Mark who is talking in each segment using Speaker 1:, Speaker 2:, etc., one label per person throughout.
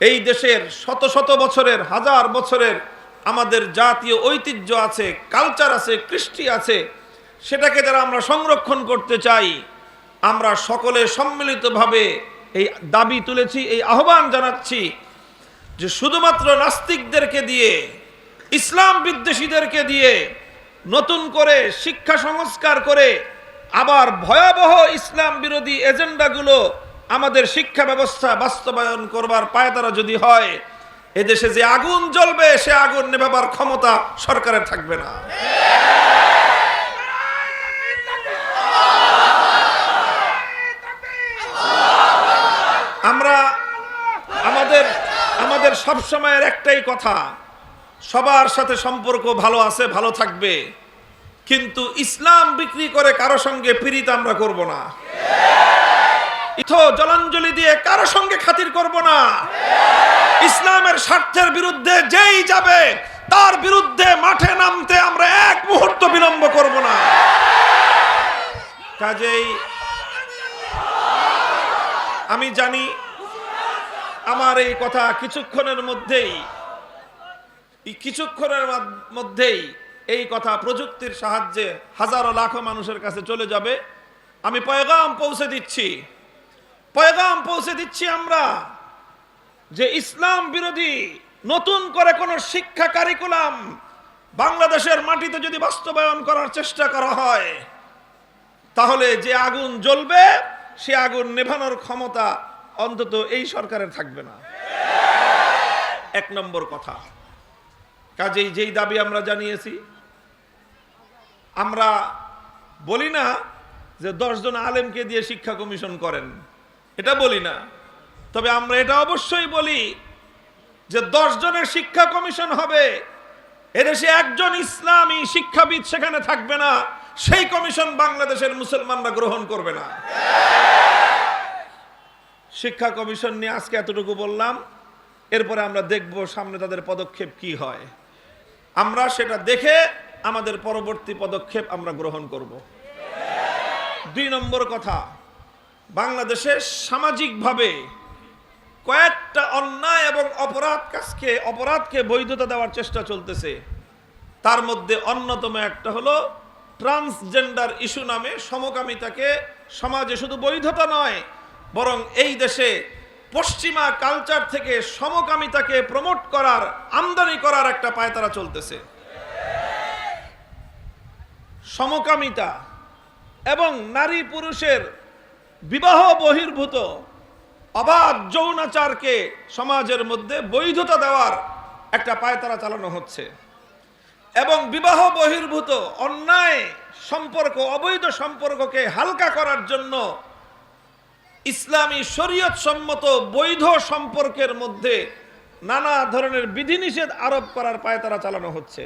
Speaker 1: এই দেশের শত শত বছরের, হাজার বছরের আমাদের জাতীয় ঐতিহ্য আছে কালচার আছে, কৃষ্টি আছে, সেটাকে যারা আমরা সংরক্ষণ করতে চাই, আমরা সকলে সম্মিলিতভাবে এই দাবি তুলেছি, এই আহ্বান জানাচ্ছি যে শুধুমাত্র নাস্তিকদেরকে দিয়ে, ইসলাম বিদ্বেষীদেরকে দিয়ে, নতুন করে শিক্ষা সংস্কার করে, আবার ভয়াবহ ইসলাম বিরোধী এজেন্ডাগুলো আমাদের শিক্ষা ব্যবস্থা বাস্তবায়ন করবার পায়তারা যদি হয়, এদেশে যে আগুন জ্বলবে, সে আগুন নেভাবার ক্ষমতা সরকারের থাকবে না। আমরা আমাদের আমাদের সব সময়ের একটাই কথা, সবার সাথে সম্পর্ক ভালো আছে, ভালো থাকবে, কিন্তু ইসলাম বিক্রি করে কারও সঙ্গে পীড়িত আমরা করব না। ইথো জলাঞ্জলি দিয়ে কারও সঙ্গে খাতির করব না। ইসলামের স্বার্থের বিরুদ্ধে যেই যাবে, তার বিরুদ্ধে মাঠে নামতে আমরা এক মুহূর্ত বিলম্ব করব না। কাজেই আমি জানি আমার এই কথা কিছুক্ষণের মধ্যেই কিছুক্ষণের মধ্যেই এই কথা প্রযুক্তির সাহায্যে হাজারো লাখো মানুষের কাছে চলে যাবে। আমি পয়গাম পৌঁছে দিচ্ছি। পয়গাম পৌঁছে দিচ্ছি আমরা যে ইসলাম বিরোধী নতুন করে কোন শিক্ষা কারিকুলাম বাংলাদেশের মাটিতে যদি বাস্তবায়ন করার চেষ্টা করা হয়, তাহলে যে আগুন জ্বলবে, সে আগুন নেভানোর ক্ষমতা অন্তত এই সরকারের থাকবে না। এক নম্বর কথা। কাজেই যেই দাবি আমরা জানিয়েছি, আমরা বলি না যে দশজন আলেমকে দিয়ে শিক্ষা কমিশন করেন। এটা বলি না। তবে আমরা এটা অবশ্যই বলি যে দশ জনের শিক্ষা কমিশন হবে, এদেশে একজন ইসলামী শিক্ষাবিদ সেখানে থাকবে না, সেই কমিশন বাংলাদেশের মুসলমানরা গ্রহণ করবে না। শিক্ষা কমিশন নিয়ে আজকে এতটুকু বললাম, এরপরে আমরা দেখব সামনে তাদের পদক্ষেপ কি হয়। আমরা সেটা দেখে আমাদের পরবর্তী পদক্ষেপ আমরা গ্রহণ করব। দুই নম্বর কথা বাংলাদেশে সামাজিকভাবে কয়েকটা অন্যায় এবং অপরাধ কাজকে, অপরাধকে বৈধতা দেওয়ার চেষ্টা চলতেছে। তার মধ্যে অন্যতম একটা হলো ট্রান্সজেন্ডার ইস্যু নামে সমকামিতাকে সমাজে শুধু বৈধতা নয়, বরং এই দেশে পশ্চিমা কালচার থেকে সমকামিতাকে প্রমোট করার, আমদানি করার একটা পায়তারা চলতেছে। সমকামিতা এবং নারী পুরুষের বিবাহ বহির্ভূত। অবাধ যৌনাচারকে সমাজের মধ্যে বৈধতা দেওয়ার একটা পায়তারা চালানো হচ্ছে। এবং বিবাহ বহির্ভূত, অন্যায় সম্পর্ক, অবৈধ সম্পর্ককে হালকা করার জন্য ইসলামী শরীয়ত সম্মত বৈধ সম্পর্কের মধ্যে নানা ধরনের বিধিনিষেধ আরোপ করার পায়তারা চালানো হচ্ছে।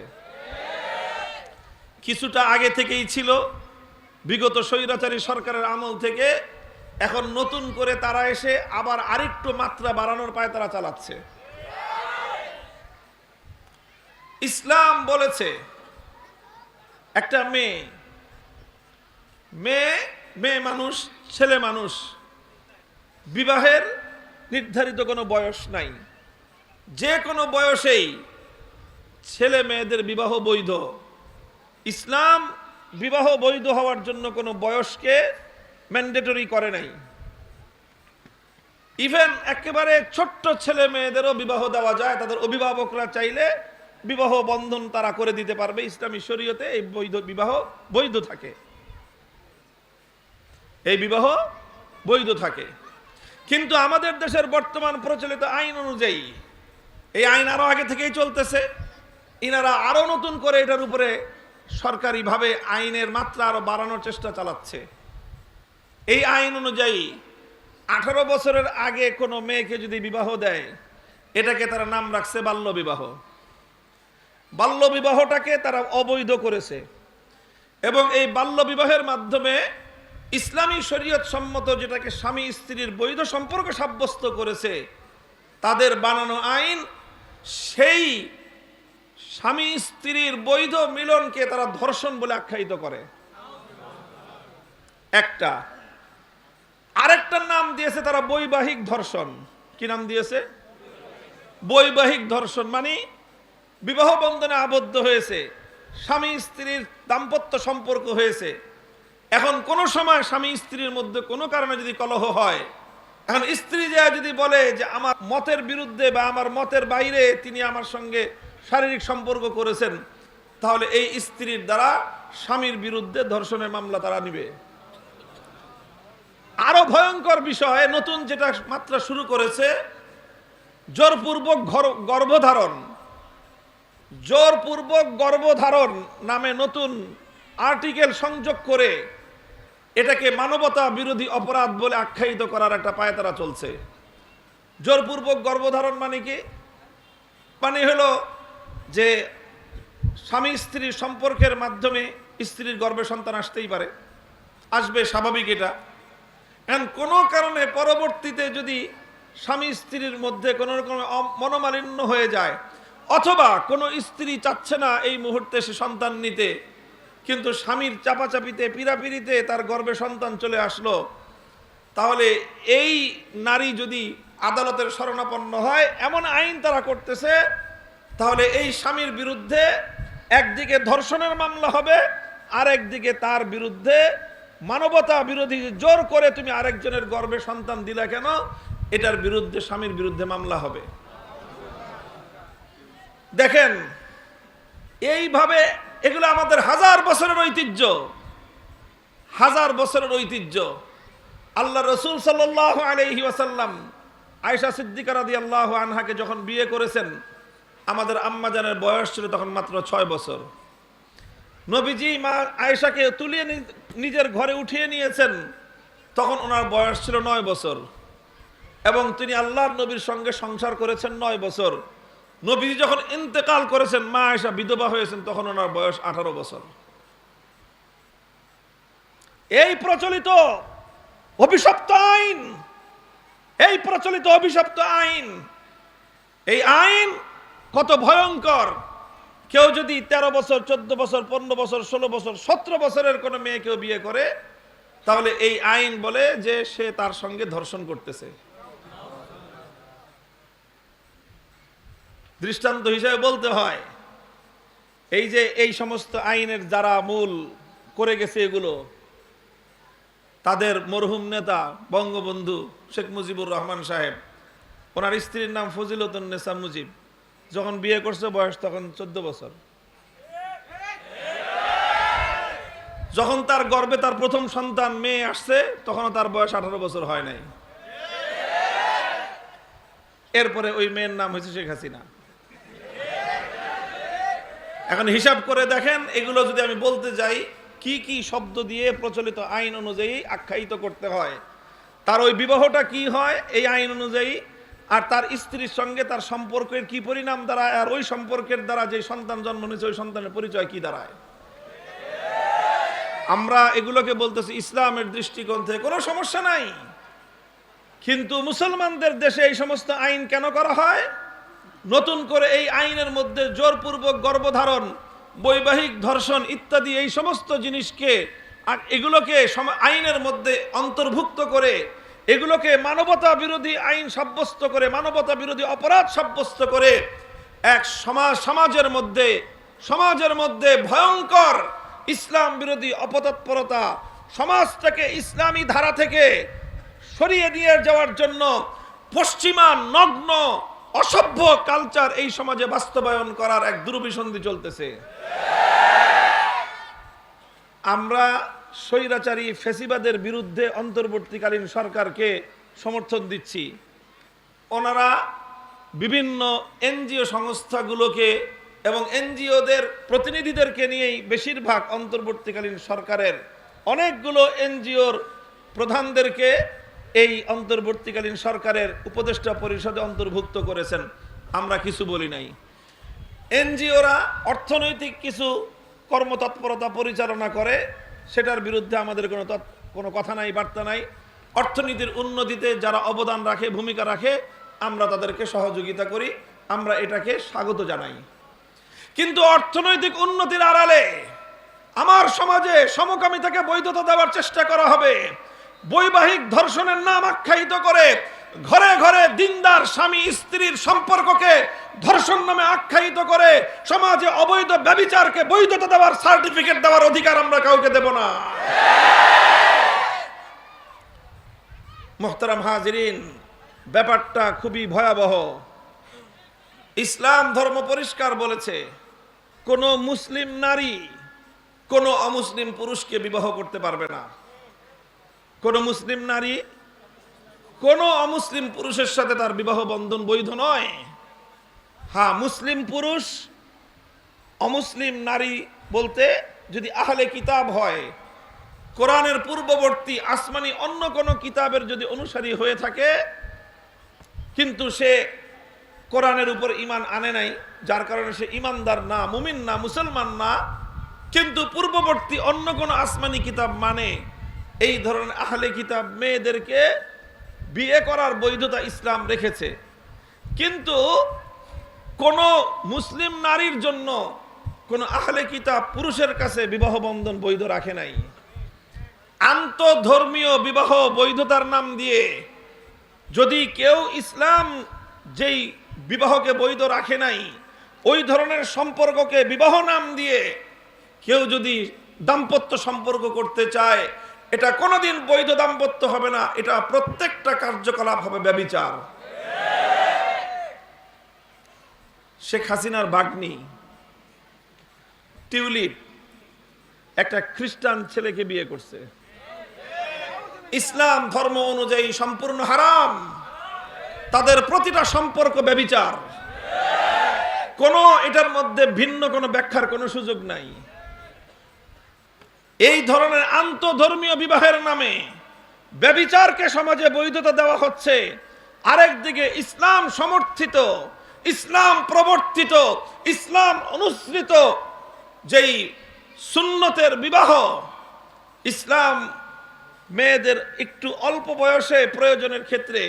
Speaker 1: কিছুটা আগে থেকেই ছিল, বিগত স্বৈরাচারী সরকারের আমল থেকে এখন নতুন করে তারা এসে আবার আরেকটু মাত্রা বাড়ানোর পায় তারা চালাচ্ছে। ইসলাম বলেছে, একটা মেয়ে মেয়ে মেয়ে মানুষ, ছেলে মানুষ, বিবাহের নির্ধারিত কোনো বয়স নাই। যে কোনো বয়সেই ছেলে মেয়েদের বিবাহ বৈধ। ইসলাম বিবাহ বৈধ হওয়ার জন্য কোনো বয়সকে ম্যান্ডেটরি করে নাই। ইভেন একেবারে ছোট্ট ছেলে মেয়েদেরও বিবাহ দেওয়া যায়, তাদের অভিভাবকরা চাইলে বিবাহ বন্ধন তারা করে দিতে পারবে, ইসলামী শরীয়তে এই বৈধ বিবাহ বৈধ থাকে। এই বিবাহ বৈধ থাকে। কিন্তু আমাদের দেশের বর্তমান প্রচলিত আইন অনুযায়ী, এই আইন আরও আগে থেকেই চলতেছে। ইনারা আরও নতুন করে এটার উপরে সরকারিভাবে আইনের মাত্রা আরও বাড়ানোর চেষ্টা চালাচ্ছে। এই আইন অনুযায়ী আঠারো বছরের আগে কোনো মেয়েকে যদি বিবাহ দেয়, এটাকে তারা নাম রাখছে বাল্য বিবাহ। বাল্য বিবাহটাকে তারা অবৈধ করেছে। এবং এই বাল্য বিবাহের মাধ্যমে ইসলামী শরীয়ত সম্মত যেটাকে স্বামী স্ত্রীর বৈধ সম্পর্ক সাব্যস্ত করেছে, তাদের বানানো আইন সেই স্বামী স্ত্রীর বৈধ মিলনকে তারা ধর্ষণ বলে আখ্যায়িত করে। একটা দিয়েছে তারা বৈবাহিক ধর্ষণ। কি নাম দিয়েছে? বৈবাহিক ধর্ষণ মানে বিবাহ বন্ধনে আবদ্ধ হয়েছে, স্বামী স্ত্রীর দাম্পত্য সম্পর্ক হয়েছে। এখন কোনো সময় স্বামী স্ত্রীর মধ্যে কোনো কারণে যদি কলহ হয়, এখন স্ত্রী যা যদি বলে যে আমার মতের বিরুদ্ধে বা আমার মতের বাইরে তিনি আমার সঙ্গে শারীরিক সম্পর্ক করেছেন, তাহলে এই স্ত্রীর দ্বারা স্বামীর বিরুদ্ধে ধর্ষণের মামলা তারা নিবে। আরও ভয়ঙ্কর বিষয়, নতুন যেটা মাত্রা শুরু করেছে, জোরপূর্বক গর্ভধারণ। জোরপূর্বক গর্ভধারণ নামে নতুন আর্টিকেল সংযোগ করে এটাকে মানবতা বিরোধী অপরাধ বলে আখ্যায়িত করার একটা পায়তারা চলছে। জোরপূর্বক গর্ভধারণ মানে কি? মানে হলো যে স্বামী স্ত্রীর সম্পর্কের মাধ্যমে স্ত্রীর গর্ভে সন্তান আসতেই পারে। আসবে স্বাভাবিক এটা। এখন কোনো কারণে পরবর্তীতে যদি স্বামী স্ত্রীর মধ্যে কোনো রকম মনোমালিন্য হয়ে যায়, অথবা কোনো স্ত্রী চাচ্ছে না এই মুহূর্তে সে সন্তান নিতে, কিন্তু স্বামীর চাপাচাপিতে পিরাপিরিতে তার গর্ভে সন্তান চলে আসলো, তাহলে এই নারী যদি আদালতের শরণাপন্ন হয়, এমন আইন তারা করতেছে, তাহলে এই স্বামীর বিরুদ্ধে একদিকে ধর্ষণের মামলা হবে আর একদিকে তার বিরুদ্ধে মানবতা বিরোধী জোর করে তুমি আরেকজনের গর্ভে সন্তান দিলা কেন? এটার বিরুদ্ধে, স্বামীর বিরুদ্ধে মামলা হবে। দেখেন, এইভাবে এগুলো আমাদের হাজার বছরের ঐতিহ্য। হাজার বছরের ঐতিহ্য। আল্লাহ রসুল সাল্লাহ আলহি ওয়াসাল্লাম আয়সা সিদ্দিকা রাদি আল্লাহ আনহাকে যখন বিয়ে করেছেন, আমাদের আম্মাজানের বয়স ছিল তখন মাত্র ছয় বছর। নবীজি মা আয়েশাকে তুলিয়ে নিজের ঘরে উঠিয়ে নিয়েছেন। তখন ওনার বয়স ছিল নয় বছর। এবং তিনি আল্লাহর নবীর সঙ্গে সংসার করেছেন নয় বছর। নবীজি যখন ইন্তেকাল করেছেন, মা আয়েশা বিধবা হয়েছেন, তখন ওনার বয়স আঠারো বছর। এই প্রচলিত অভিশপ্ত আইন, এই প্রচলিত অভিশপ্ত আইন, এই আইন কত ভয়ঙ্কর। কেউ যদি তেরো বছর, চোদ্দ বছর, পনেরো বছর, ষোলো বছর, সতেরো বছরের কোনো মেয়ে কেউ বিয়ে করে, তাহলে এই আইন বলে যে সে তার সঙ্গে ধর্ষণ করতেছে। দৃষ্টান্ত হিসেবে বলতে হয়, এই যে এই সমস্ত আইনের যারা মূল করে গেছে এগুলো, তাদের মরহুম নেতা, বঙ্গবন্ধু শেখ মুজিবুর রহমান সাহেব, ওনার স্ত্রীর নাম ফজিলতুন্নেসা মুজিব। যখন বিয়ে করছে, বয়স তখন চোদ্দ বছর। যখন তার গর্বে তার প্রথম সন্তান মেয়ে আসছে, তখনও তার বয়স আঠারো বছর হয় নাই। এরপরে ওই মেয়ের নাম হয়েছে শেখ হাসিনা। এখন হিসাব করে দেখেন, এগুলো যদি আমি বলতে যাই, কি কি শব্দ দিয়ে প্রচলিত আইন অনুযায়ী আখ্যায়িত করতে হয়? তার ওই বিবাহটা কি হয়? এই আইন অনুযায়ী আর তার স্ত্রীর সঙ্গে তার সম্পর্কের কি পরিণাম দাঁড়ায়? আর ওই সম্পর্কের দ্বারা যে সন্তান জন্ম নিয়েছে, ওই সন্তানের পরিচয় কি দাঁড়ায়? আমরা এগুলোকে বলতেছি ইসলামের দৃষ্টিকোণ থেকে। কোনো সমস্যা নাই। কিন্তু মুসলমানদের দেশে এই সমস্ত আইন কেন করা হয়? নতুন করে এই আইনের মধ্যে জোরপূর্বক গর্ভধারণ, বৈবাহিক ধর্ষণ ইত্যাদি এই সমস্ত জিনিসকে আর এগুলোকে আইনের মধ্যে অন্তর্ভুক্ত করে এগুলোকে মানবতা বিরোধী আইন সাব্যস্ত করে, মানবতা বিরোধী অপরাধ সাব্যস্ত করে এক সমাজ সমাজের মধ্যে সমাজের মধ্যে ভয়ঙ্কর ইসলাম বিরোধী অপতৎপরতা সমাজটাকে ইসলামী ধারা থেকে সরিয়ে নিয়ে যাওয়ার জন্য পশ্চিমা নগ্ন, অসভ্য কালচার এই সমাজে বাস্তবায়ন করার এক দুর্বিসন্ধি চলতেছে। আমরা স্বৈরাচারী ফেসিবাদের বিরুদ্ধে অন্তর্বর্তীকালীন সরকারকে সমর্থন দিচ্ছি। ওনারা বিভিন্ন এনজিও সংস্থাগুলোকে এবং এনজিওদের প্রতিনিধিদেরকে নিয়েই বেশিরভাগ অন্তর্বর্তীকালীন সরকারের অনেকগুলো এনজিওর প্রধানদেরকে এই অন্তর্বর্তীকালীন সরকারের উপদেষ্টা পরিষদে অন্তর্ভুক্ত করেছেন। আমরা কিছু বলি নাই। এনজিওরা অর্থনৈতিক কিছু কর্মতৎপরতা পরিচালনা করে সেটার বিরুদ্ধে আমাদের কোনো কোনো কথা নাই, বার্তা নাই। অর্থনীতির উন্নতিতে যারা অবদান রাখে, ভূমিকা রাখে, আমরা তাদেরকে সহযোগিতা করি, আমরা এটাকে স্বাগত জানাই। কিন্তু অর্থনৈতিক উন্নতির আড়ালে আমার সমাজে সমকামিতাকে বৈধতা দেওয়ার চেষ্টা করা হবে। বৈবাহিক ধর্ষণের নাম আখ্যায়িত করে ঘরে ঘরে দিনদার স্বামী স্ত্রীর সম্পর্ককে ধর্ষণ নামে আখ্যায়িত করে সমাজে অবৈধ ব্যবিচারকে বৈধতা দেওয়ার সার্টিফিকেট দেওয়ার অধিকার আমরা কাউকে দেব না। মোহতারাম হাজরিন, ব্যাপারটা খুবই ভয়াবহ। ইসলাম ধর্ম পরিষ্কার বলেছে, কোন মুসলিম নারী কোন অমুসলিম পুরুষকে বিবাহ করতে পারবে না। কোন মুসলিম নারী কোন অমুসলিম পুরুষের সাথে তার বিবাহ বন্ধন বৈধ নয়। হ্যাঁ মুসলিম পুরুষ, অমুসলিম নারী বলতে যদি আহলে কিতাব হয়, কোরআনের পূর্ববর্তী আসমানি অন্য কোন কিতাবের যদি অনুসারী হয়ে থাকে, কিন্তু সে কোরআনের উপর ইমান আনে নাই, যার কারণে সে ইমানদার না, মুমিন না, মুসলমান না, কিন্তু পূর্ববর্তী অন্য কোন আসমানি কিতাব মানে এই ধরনের আহলে কিতাব মেয়েদেরকে বিয়ে করার বৈধতা ইসলাম রেখেছে। কিন্তু কোন মুসলিম নারীর জন্য কোন আহলে কিতাব পুরুষের কাছে বিবাহ বন্ধন বৈধ রাখে নাই। আন্তধর্মীয় বিবাহ বৈধতার নাম দিয়ে যদি কেউ ইসলাম যেই বিবাহকে বৈধ রাখে নাই, ওই ধরনের সম্পর্ককে বিবাহ নাম দিয়ে কেউ যদি দাম্পত্য সম্পর্ক করতে চায় এটা কোনোদিন বৈধ দাম্পত্য হবে না, এটা প্রত্যেকটা কার্যকলাপ হবে ব্যবিচার। শেখ হাসিনার বাগ্নি, টিউলিপ, একটা খ্রিস্টান ছেলেকে বিয়ে করছে। ইসলাম ধর্ম অনুযায়ী সম্পূর্ণ হারাম, তাদের প্রতিটা সম্পর্ক ব্যবিচার। কোনো এটার মধ্যে ভিন্ন কোনো ব্যাখ্যার কোনো সুযোগ নাই। এই ধরনের আন্তধর্মীয় বিবাহের নামে ব্যবিচারকে সমাজে বৈধতা দেওয়া হচ্ছে। আরেক দিকে ইসলাম সমর্থিত, ইসলাম প্রবর্তিত, ইসলাম অনুসৃত যেই সুন্নতের বিবাহ, ইসলাম মেয়েদের একটু অল্প বয়সে প্রয়োজনের ক্ষেত্রে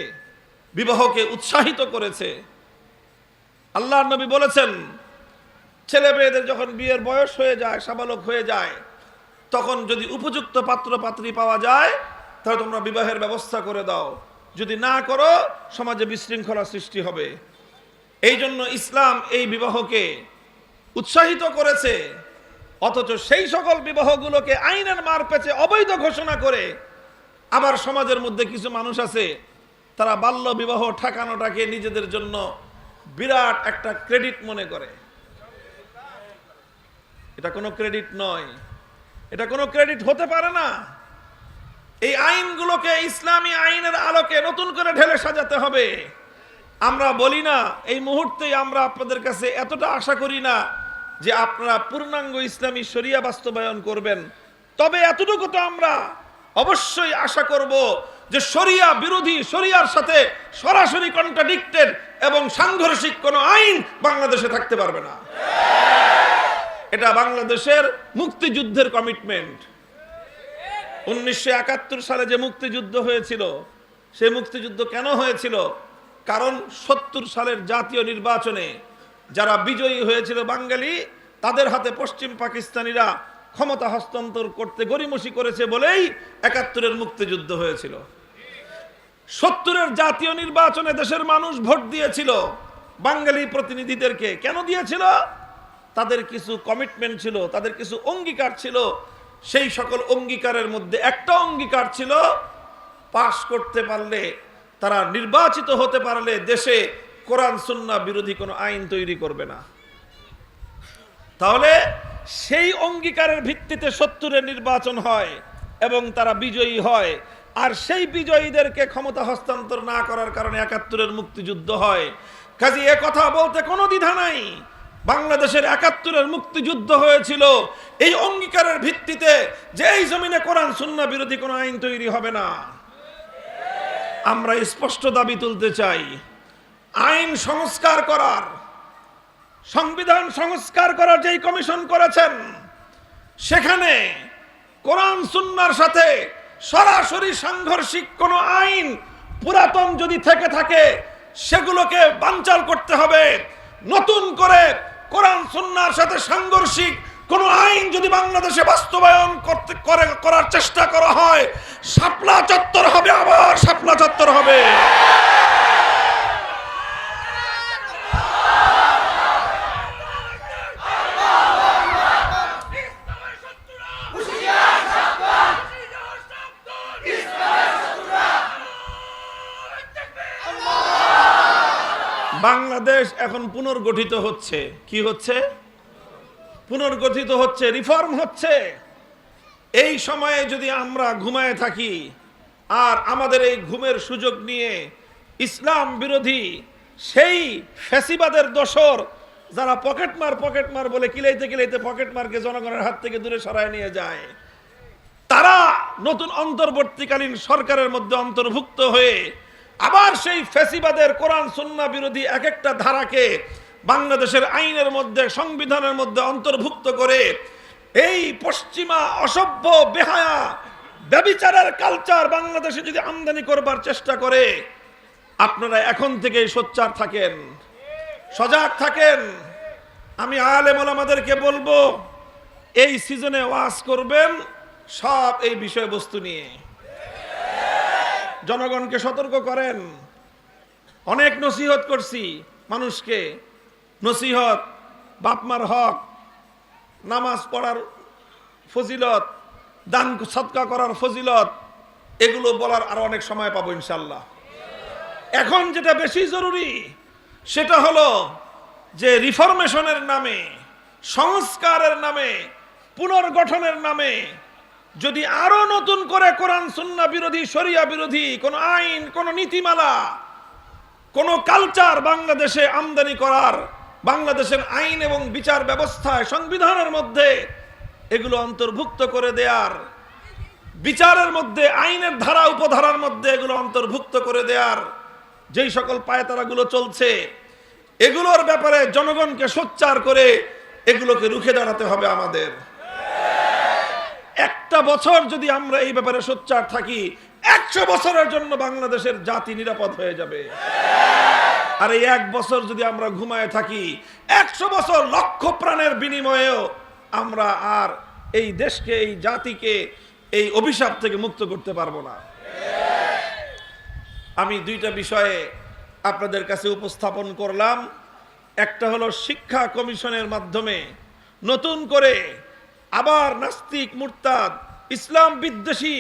Speaker 1: বিবাহকে উৎসাহিত করেছে। আল্লাহ নবী বলেছেন, ছেলে মেয়েদের যখন বিয়ের বয়স হয়ে যায়, সাবালক হয়ে যায় তখন যদি উপযুক্ত পাত্র পাত্রী পাওয়া যায়, তাহলে তোমরা বিবাহের ব্যবস্থা করে দাও। যদি না করো, সমাজে বিশৃঙ্খলা সৃষ্টি হবে। এই জন্য ইসলাম এই বিবাহকে উৎসাহিত করেছে, অথচ সেই সকল বিবাহগুলোকে আইনের মার পেছে অবৈধ ঘোষণা করে। আবার সমাজের মধ্যে কিছু মানুষ আছে, তারা বাল্য বিবাহ ঠেকানোটাকে নিজেদের জন্য বিরাট একটা ক্রেডিট মনে করে। এটা কোনো ক্রেডিট নয়। এটা কোনো ক্রেডিট হতে পারে না। এই আইনগুলোকে ইসলামী আইনের আলোকে নতুন করে ঢেলে সাজাতে হবে। আমরা বলি না, এই মুহূর্তেই আমরা আপনাদের কাছে এতটা আশা করি না যে আপনারা পূর্ণাঙ্গ ইসলামী শরিয়া বাস্তবায়ন করবেন। তবে এতটুকু তো আমরা অবশ্যই আশা করব যে শরিয়া বিরোধী শরিয়ার সাথে সরাসরি কন্ট্রাডিক্টেড এবং সাংঘর্ষিক কোনো আইন বাংলাদেশে থাকতে পারবে না। এটা বাংলাদেশের মুক্তিযুদ্ধের কমিটমেন্ট উনিশশো একাত্তর সালে যে মুক্তিযুদ্ধ হয়েছিল, সে মুক্তিযুদ্ধ কেন হয়েছিল? কারণ সত্তর সালের জাতীয় নির্বাচনে যারা বিজয়ী হয়েছিল বাঙালি, তাদের হাতে পশ্চিম পাকিস্তানিরা ক্ষমতা হস্তান্তর করতে গরিমসি করেছে বলেই একাত্তরের মুক্তিযুদ্ধ হয়েছিল। সত্তরের জাতীয় নির্বাচনে দেশের মানুষ ভোট দিয়েছিল। বাঙালি প্রতিনিধিদেরকে কেন দিয়েছিল? তাদের কিছু কমিটমেন্ট ছিল, তাদের কিছু অঙ্গীকার ছিল, সেই সকল অঙ্গীকারের মধ্যে একটা অঙ্গীকার ছিল, পাশ করতে পারলে, তারা নির্বাচিত হতে পারলে দেশে কোরআন সুন্না বিরোধী কোনো আইন তৈরি করবে না। তাহলে সেই অঙ্গীকারের ভিত্তিতে সত্তরের নির্বাচন হয় এবং তারা বিজয়ী হয়, আর সেই বিজয়ীদেরকে ক্ষমতা হস্তান্তর না করার কারণে একাত্তরের মুক্তিযুদ্ধ হয়। কাজে এ কথা বলতে কোনো দ্বিধা নাই। বাংলাদেশের একাত্তরের মুক্তিযুদ্ধ হয়েছিল। এই অঙ্গীকারের ভিত্তিতে যে এই জমিনে কোরআন, সুন্না বিরোধী কোনো আইন তৈরি হবে না। আমরা স্পষ্ট দাবি তুলতে চাই, আইন সংস্কার করার, সংবিধান সংস্কার করার যেই কমিশন করেছেন, সেখানে কোরআন, সুন্নার সাথে সরাসরি সাংঘর্ষিক কোনো আইন পুরাতন যদি থেকে থাকে, সেগুলোকে বানচাল করতে হবে। নতুন করে কোরআন, সুন্নার সাথে সাংঘর্ষিক, কোন আইন যদি বাংলাদেশে বাস্তবায়ন করতে, করে, করার চেষ্টা করা হয়, শাপলা চত্বর হবে আবার, শাপলা চত্বর হবে। বাংলাদেশ এখন পুনর্গঠিত হচ্ছে। কি হচ্ছে? পুনর্গঠিত হচ্ছে রিফর্ম হচ্ছে। এই সময়ে যদি আমরা ঘুমায় থাকি, আর আমাদের এই ঘুমের সুযোগ নিয়ে ইসলাম বিরোধী সেই ফ্যাসিবাদের দোসর যারা পকেটমার পকেটমার বলে কিলাইতে কিলাইতে পকেটমারকে জনগণের হাত থেকে দূরে সরায় নিয়ে যায়, তারা নতুন অন্তর্বর্তীকালীন সরকারের মধ্যে অন্তর্ভুক্ত হয়ে আবার সেই ফ্যাসিবাদের কোরআন, সুন্না বিরোধী এক একটা ধারাকে বাংলাদেশের আইনের মধ্যে, সংবিধানের মধ্যে অন্তর্ভুক্ত করে এই পশ্চিমা অসভ্য, বেহায়া, ব্যবিচারের কালচার বাংলাদেশে যদি আমদানি করবার চেষ্টা করে, আপনারা এখন থেকেই সোচ্চার থাকেন, সজাগ থাকেন। আমি আলেম আমাদেরকে বলব, এই সিজনে ওয়াজ করবেন সব এই বিষয়বস্তু নিয়ে। জনগণকে সতর্ক করেন। অনেক নসিহত করছি মানুষকে। নসিহত, বাপমার হক, নামাজ পড়ার ফজিলত, দান সৎকা করার ফজিলত, এগুলো বলার আরও অনেক সময় পাবো ইনশাল্লাহ এখন যেটা বেশি জরুরি, সেটা হলো যে রিফরমেশনের নামে, সংস্কারের নামে, পুনর্গঠনের নামে যদি আরও নতুন করে কোরআন, সুন্না বিরোধী, শরিয়া বিরোধী, কোন আইন, কোন নীতিমালা, কোন কালচার বাংলাদেশে আমদানি করার, বাংলাদেশের আইন এবং বিচার ব্যবস্থায়, সংবিধানের মধ্যে এগুলো অন্তর্ভুক্ত করে দেয়ার, বিচারের মধ্যে, আইনের ধারা উপধারার মধ্যে এগুলো অন্তর্ভুক্ত করে দেয়ার যেই সকল পায়তারাগুলো চলছে, এগুলোর ব্যাপারে জনগণকে সোচ্চার করে এগুলোকে রুখে দাঁড়াতে হবে আমাদের। একটা বছর যদি আমরা এই ব্যাপারে সোচ্চার থাকি, একশো বছরের জন্য বাংলাদেশের জাতি নিরাপদ হয়ে যাবে। আর এই এক বছর যদি আমরা ঘুমায় থাকি, একশো বছর লক্ষ প্রাণের বিনিময়েও আমরা আর এই দেশকে, এই জাতিকে, এই অভিশাপ থেকে মুক্ত করতে পারব না। আমি দুইটা বিষয়ে আপনাদের কাছে উপস্থাপন করলাম। একটা হলো শিক্ষা কমিশনের মাধ্যমে নতুন করে আবার নাস্তিক, মুরতাদ, ইসলাম বিদ্বেষী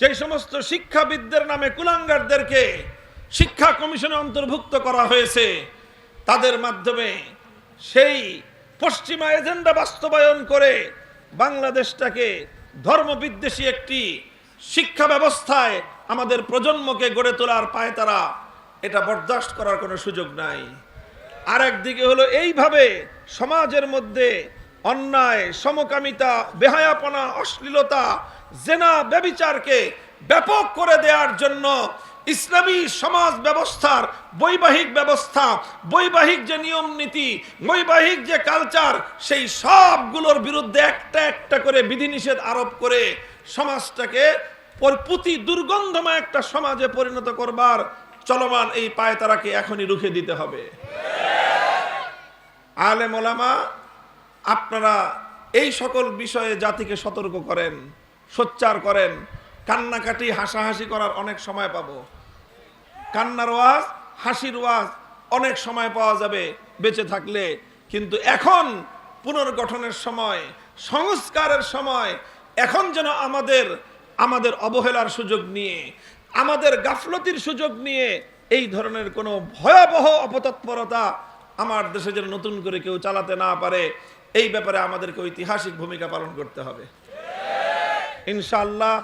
Speaker 1: যে সমস্ত শিক্ষাবিদদের নামে কুলাঙ্গারদেরকে শিক্ষা কমিশনে অন্তর্ভুক্ত করা হয়েছে, তাদের মাধ্যমে সেই পশ্চিমা এজেন্ডা বাস্তবায়ন করে বাংলাদেশটাকে ধর্মবিদ্বেষী একটি শিক্ষা ব্যবস্থায় আমাদের প্রজন্মকে গড়ে তোলার পায় তারা এটা বরদাস্ত করার কোনো সুযোগ নাই। আর একদিকে হলো, এইভাবে সমাজের মধ্যে অন্যায়, সমকামিতা, বেহায়াপনা, অশ্লীলতা, জেনা, ব্যবিচারকে ব্যাপক করে দেওয়ার জন্য ইসলামী সমাজ ব্যবস্থার বৈবাহিক ব্যবস্থা, বৈবাহিক যে নিয়ম নীতি, বৈবাহিক যে কালচার, সেই সবগুলোর বিরুদ্ধে একটা একটা করে বিধিনিষেধ আরোপ করে সমাজটাকে প্রতি দুর্গন্ধময় একটা সমাজে পরিণত করবার চলমান এই পায়তারাকে এখনই রুখে দিতে হবে। আলেম ওলামা আপনারা এই সকল বিষয়ে জাতিকে সতর্ক করেন, সোচ্চার করেন। কান্নাকাটি, হাসাহাসি করার অনেক সময় পাবো। কান্নার ওয়াজ, হাসির ওয়াজ অনেক সময় পাওয়া যাবে বেঁচে থাকলে। কিন্তু এখন পুনর্গঠনের সময়, সংস্কারের সময়, এখন যেন আমাদের আমাদের অবহেলার সুযোগ নিয়ে, আমাদের গাফলতির সুযোগ নিয়ে এই ধরনের কোনো ভয়াবহ অপতৎপরতা আমার দেশে যেন নতুন করে কেউ চালাতে না পারে এই ব্যাপারে আমাদেরকে ঐতিহাসিক ভূমিকা পালন করতে হবে। ইনশাল্লাহ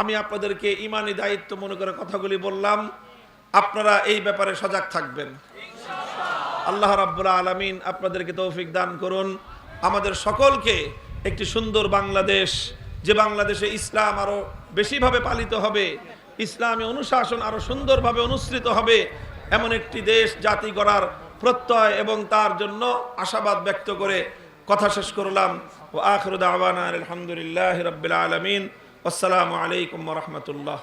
Speaker 1: আমি আপনাদেরকে ইমানি দায়িত্ব মনে করে কথাগুলি বললাম। আপনারা এই ব্যাপারে সজাগ থাকবেন। আল্লাহ রাব্বুল আলামিন আপনাদেরকে তৌফিক দান করুন। আমাদের সকলকে একটি সুন্দর বাংলাদেশ, যে বাংলাদেশে ইসলাম আরও বেশিভাবে পালিত হবে, ইসলামী অনুশাসন আরও সুন্দরভাবে অনুসৃত হবে, এমন একটি দেশ জাতি গড়ার প্রত্যয় এবং তার জন্য আশাবাদ ব্যক্ত করে কথা শেষ করলাম। ও আখরুদ আওয়ানা আলহামদুলিল্লাহ রবিল আলমিন। আসসালামু আলাইকুম রহমতুল্লাহ।